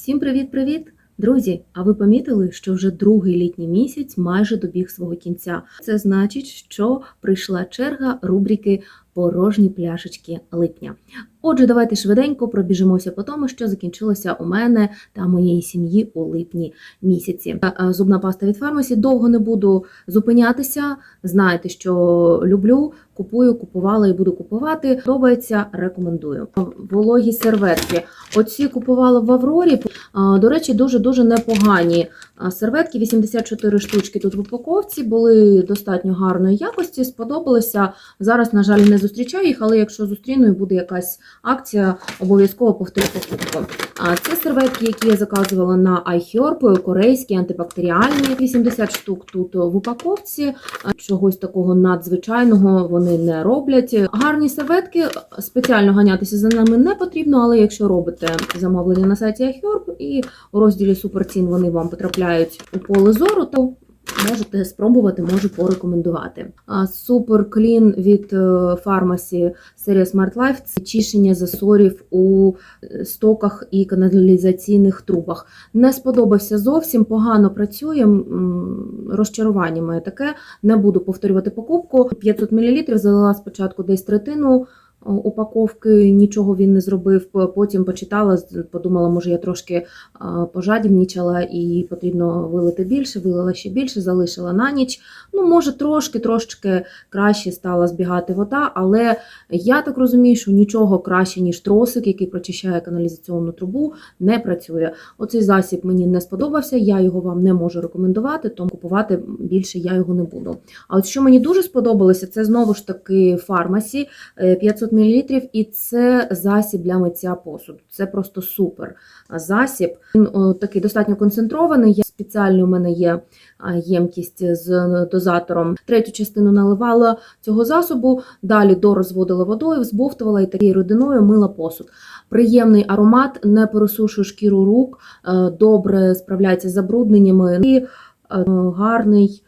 Всім привіт-привіт! Друзі, а ви помітили, що вже другий літній місяць майже добіг свого кінця. Це значить, що прийшла черга рубрики Порожні пляшечки липня. Отже, давайте швиденько пробіжимося по тому, що закінчилося у мене та моєї сім'ї у липні місяці. Е, е, Зубна паста від фармасі. Довго не буду зупинятися. Знаєте, що люблю, купую, купувала і буду купувати. Подобається, рекомендую. Вологі серветки. Оці купувала в Аврорі. До речі, дуже-дуже непогані а, серветки. 84 штучки тут в упаковці, були достатньо гарної якості, сподобалися. Зараз, на жаль, не зустрічаю їх, але якщо зустріну і буде якась акція, обов'язково повторю покупку. Це серветки, які я заказувала на iHerb, корейські, антибактеріальні. 80 штук тут в упаковці. Чогось такого надзвичайного вони не роблять. Гарні серветки, спеціально ганятися за ними не потрібно, але якщо робите замовлення на сайті iHerb і у розділі суперцін вони вам потрапляють у поле зору, то можете спробувати, можу порекомендувати. Super Clean від е, фармасі серія Smart Life – це чищення засорів у е, стоках і каналізаційних трубах. Не сподобався зовсім, погано працює. Розчарування моє таке. Не буду повторювати покупку. 500 мл залила спочатку десь третину упаковки, нічого він не зробив. Потім почитала, подумала, може я трошки а, пожадібнічала і потрібно вилити більше, вилила ще більше, залишила на ніч. Ну, може, трошки, трошки краще стала збігати вода, але я так розумію, що нічого краще, ніж тросик, який прочищає каналізаційну трубу, не працює. Оцей засіб мені не сподобався, я його вам не можу рекомендувати, тому купувати більше я його не буду. А от що мені дуже сподобалося, це знову ж таки фармасі е, 500 мл, і це засіб для миття посуду. Це просто супер засіб. Він такий достатньо концентрований. Спеціально у мене є ємкість з дозатором. Третю частину наливала цього засобу, далі дорозводила водою, збовтувала і такою рідиною мила посуд. Приємний аромат, не пересушує шкіру рук, е, добре справляється з забрудненнями і е, гарний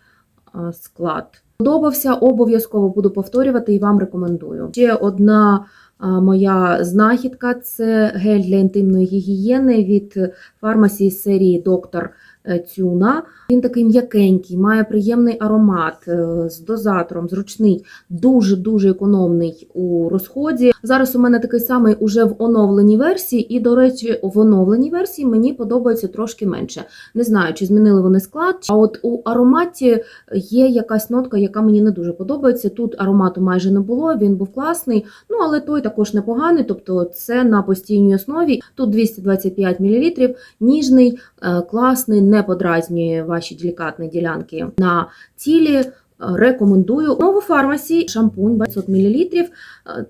е, склад. Подобався, обов'язково буду повторювати і вам рекомендую. Ще одна моя знахідка це гель для інтимної гігієни від фармасі з серії Доктор е, Цюна. Він такий м'якенький, має приємний аромат е, з дозатором, зручний, дуже-дуже економний у розході. Зараз у мене такий самий уже в оновленій версії, і, до речі, в оновленій версії мені подобається трошки менше. Не знаю, чи змінили вони склад. А от у ароматі є якась нотка, яка мені не дуже подобається. Тут аромату майже не було, він був класний, ну але той також непоганий, тобто це на постійній основі. Тут 225 мл, ніжний, е, класний, не подразнює ваші делікатні ділянки на тілі. Е, Рекомендую нову фармасі шампунь 500 мл. Е,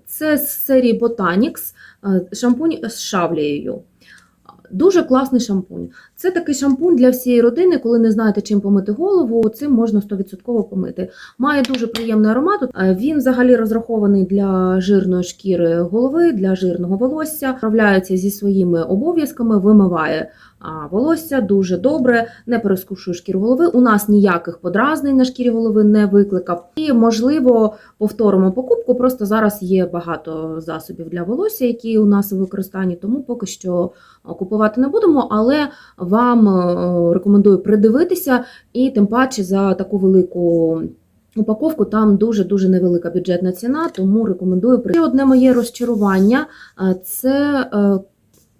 Це з серії Botanics, е, шампунь з шавлеєю. Дуже класний шампунь. Це такий шампунь для всієї родини, коли не знаєте, чим помити голову, цим можна 100% помити. Має дуже приємний аромат. Він взагалі розрахований для жирної шкіри голови, для жирного волосся. Справляється зі своїми обов'язками, вимиває волосся дуже добре, не перескушує шкіру голови. У нас ніяких подразнень на шкірі голови не викликав. І, можливо, повторимо покупку. Просто зараз є багато засобів для волосся, які у нас у використанні, тому поки що купувати не будемо, але вам е, рекомендую придивитися, і тим паче за таку велику. Упаковку там дуже-дуже невелика бюджетна ціна, тому рекомендую. І одне моє розчарування це е,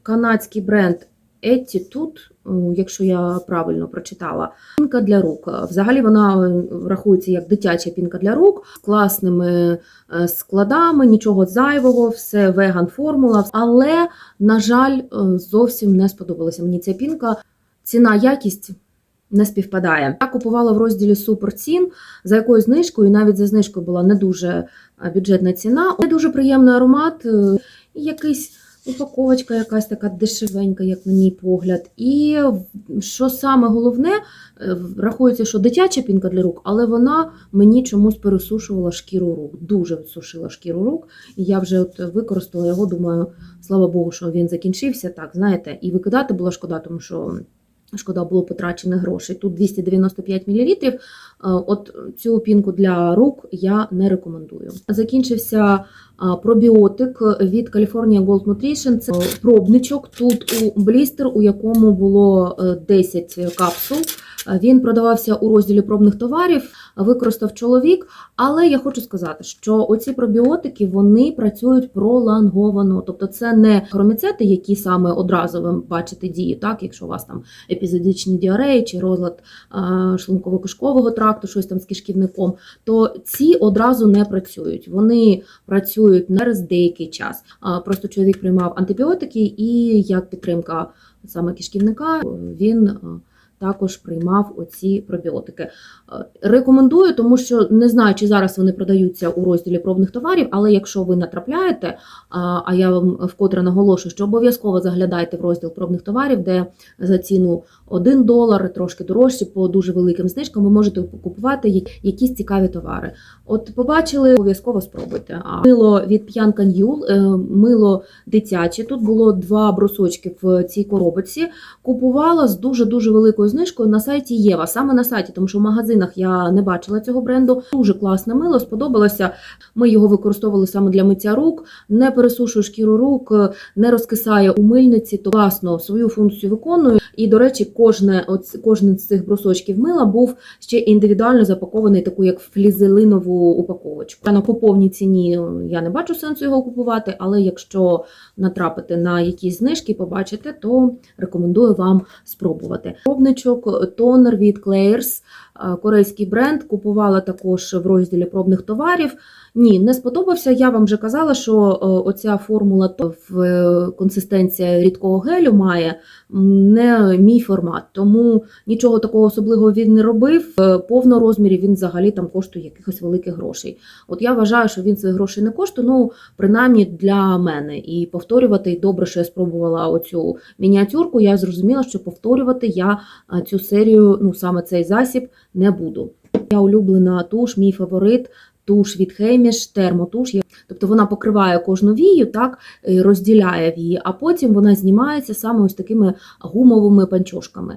канадський бренд Attitude, е, якщо я правильно прочитала, пінка для рук. Взагалі вона е, рахується як дитяча пінка для рук з класними е, складами, нічого зайвого, все веган формула. Але, на жаль, зовсім не сподобалася мені ця пінка. Ціна якість. Не співпадає. Я купувала в розділі суперцін за якоюсь знижкою, навіть за знижкою була не дуже бюджетна ціна. Не дуже приємний аромат, якийсь упаковочка якась така дешевенька, як на мій погляд. І що саме головне, е, рахується, що дитяча пінка для рук, але вона мені чомусь пересушувала шкіру рук. Дуже сушила шкіру рук. І я вже от використала його, думаю, слава Богу, що він закінчився. Так, знаєте, і викидати було шкода, тому що Шкода було потрачених грошей. Тут 295 мл. Е, От цю пінку для рук я не рекомендую. Закінчився пробіотик від California Gold Nutrition. Це пробничок. Тут у блістер, у якому було е, 10 капсул. Е, Він продавався у розділі пробних товарів, використав чоловік. Але я хочу сказати, що оці пробіотики вони працюють пролонговано. Тобто це не хроміцети, які саме одразу ви бачите дії, так, якщо у вас там епізодичні діареї чи розлад шлунково-кишкового тракту, щось там з кишківником, то ці одразу не працюють. Вони працюють через деякий час. Просто чоловік приймав антибіотики, і як підтримка саме кишківника, він. Також приймав оці пробіотики. Е, Рекомендую, тому що не знаю, чи зараз вони продаються у розділі пробних товарів, але якщо ви натрапляєте, а а я вам вкотре наголошую, що обов'язково заглядайте в розділ пробних товарів, де за ціну 1 долар, трошки дорожче, по дуже великим знижкам, ви можете купувати якісь цікаві товари. От побачили, обов'язково спробуйте. А мило від П'янка Ньюл, е, мило дитяче. Тут було два брусочки в цій коробочці. Купувала з дуже дуже великою знижкою на сайті Єва. Саме на сайті, тому що в магазинах я не бачила цього бренду. Дуже класне мило, сподобалося. Ми його використовували саме для миття рук, не пересушує шкіру рук, е, не розкисає у мильниці, то класно свою функцію виконує. І, до речі, кожне, оц- кожен з цих брусочків мила був ще індивідуально запакований, таку як флізелинову упаковочку. На по повній ціні я не бачу сенсу його купувати, але якщо натрапити на якісь знижки, побачите, то рекомендую вам спробувати. Пробничок тонер від е, корейський бренд. Купувала також в розділі пробних товарів. Ні, не сподобався. Я вам вже казала, що е, оця формула в е, консистенція рідкого гелю має не мій формат, тому нічого такого особливого він не робив. В повнорозмірі він взагалі там коштує якихось великих грошей. От я вважаю, що він своїх грошей не коштує, ну принаймні для мене. І повторювати добре, що я спробувала оцю мініатюрку. Я зрозуміла, що повторювати я цю серію, ну саме цей засіб, не буду. Я улюблена туш, мій фаворит. Туш від Хейміш, термотуш. Тобто вона покриває кожну вію, так розділяє вії, а потім вона знімається саме ось такими гумовими панчошками.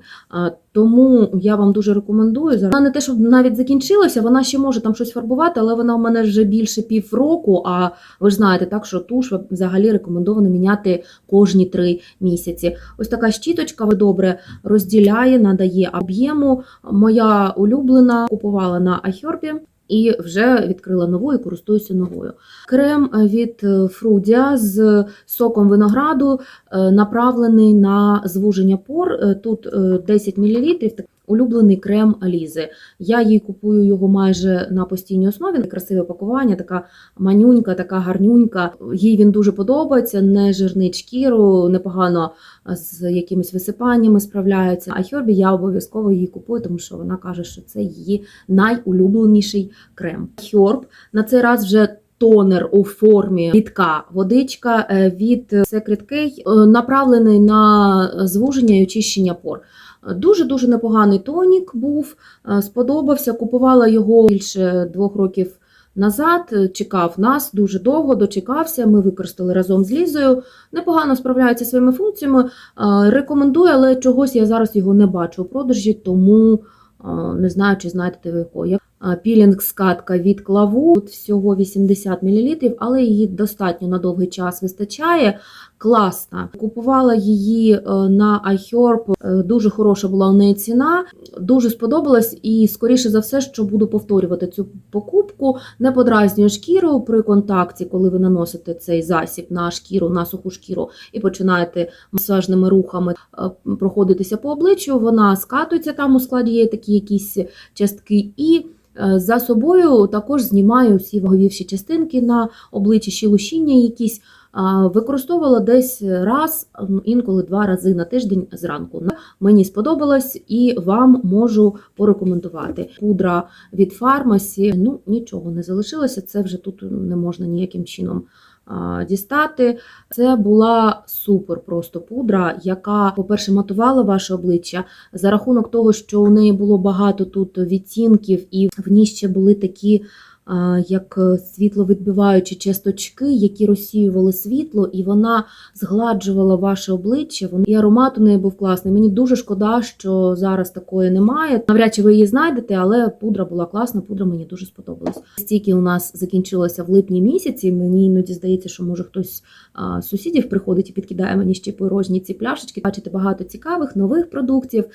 Тому я вам дуже рекомендую. Вона не те, щоб навіть закінчилася, вона ще може там щось фарбувати, але вона у мене вже більше півроку. А ви ж знаєте, так що туш взагалі рекомендовано міняти кожні три місяці. Ось така щіточка добре розділяє, надає об'єму. Моя улюблена купувала на Ахьорбі. І вже відкрила нову і користуюся новою. Крем від Фрудя з соком винограду е, направлений на звуження пор. Е, Тут е, 10 мл. Улюблений крем Лізи. Я їй купую його майже на постійній основі. Красиве пакування, така манюнька, така гарнюнька. Їй він дуже подобається, не жирнить шкіру, непогано з якимись висипаннями справляється. А Хьорбі я обов'язково її купую, тому що вона каже, що це її найулюбленіший крем. Хьорб на цей раз вже. Тонер у формі рідка водичка е, від Secret K е, направлений на звуження і очищення пор. Дуже дуже непоганий тонік був, е, сподобався. Купувала його більше двох років назад. е, Чекав нас дуже довго, дочекався. Ми використали разом з Лізою. Непогано справляється своїми функціями. Е, Рекомендую, але чогось я зараз його не бачу у продажі, тому не знаю, чи знаєте ви якого. Пілінг скатка від клаву. Тут всього 80 мл, але її достатньо на довгий час вистачає. Класна. Купувала її е, на iHerb, е, дуже хороша була у неї ціна. Дуже сподобалась, і скоріше за все, що буду повторювати цю покупку. Не подразнює шкіру при контакті, коли ви наносите цей засіб на шкіру, на суху шкіру, і починаєте масажними рухами е, проходитися по обличчю. Вона скатується там у складі є такі якісь частки і. За собою також знімаю всі ваговіші частинки на обличчі, ще лущіння якісь. Використовувала десь раз, інколи два рази на тиждень зранку. Мені сподобалось і вам можу порекомендувати. Пудра від фармасі. Ну нічого не залишилося. Це вже тут не можна ніяким чином дістати. Це була супер просто пудра, яка, по-перше, матувала ваше обличчя за рахунок того, що у неї було багато тут відтінків, і в ній ще були такі як е, світловідбиваючі часточки, які розсіювали світло, і вона згладжувала ваше обличчя. І аромат у неї був класний. Мені дуже шкода, що зараз такої немає. Навряд чи ви її знайдете, але пудра була класна, пудра мені дуже сподобалась. Стільки у нас закінчилося в липні місяці. Мені іноді здається, що може хтось з сусідів приходить і підкидає мені ще порожні ці пляшечки. Бачите багато цікавих нових продуктів.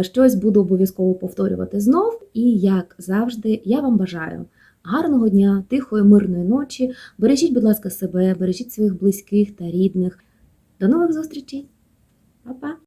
Щось буду обов'язково повторювати знов. І як завжди, я вам бажаю. Гарного дня, тихої, мирної ночі. Бережіть, будь ласка, себе, бережіть своїх близьких та рідних. До нових зустрічей. Па-па!